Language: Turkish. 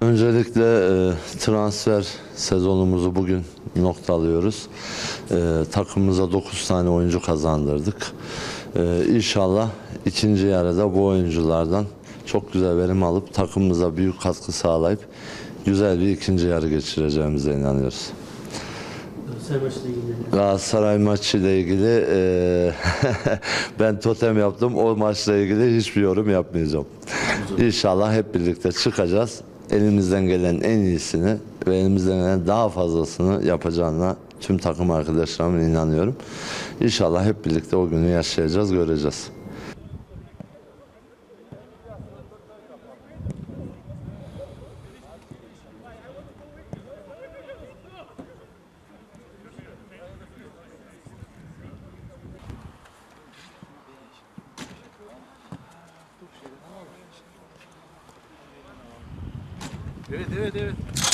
Öncelikle e, transfer sezonumuzu bugün noktalıyoruz. E, takımımıza 9 tane oyuncu kazandırdık. E, inşallah ikinci yarıda bu oyunculardan çok güzel verim alıp takımımıza büyük katkı sağlayıp güzel bir ikinci yarı geçireceğimize inanıyoruz. Galatasaray maçıyla ilgili. Galatasaray maçı ile ilgili e, ben totem yaptım. O maçla ilgili hiçbir yorum yapmayacağım. İnşallah hep birlikte çıkacağız. Elimizden gelen en iyisini ve elimizden gelen daha fazlasını yapacağına tüm takım arkadaşlarıma inanıyorum. İnşallah hep birlikte o günü yaşayacağız, göreceğiz. Evet evet evet.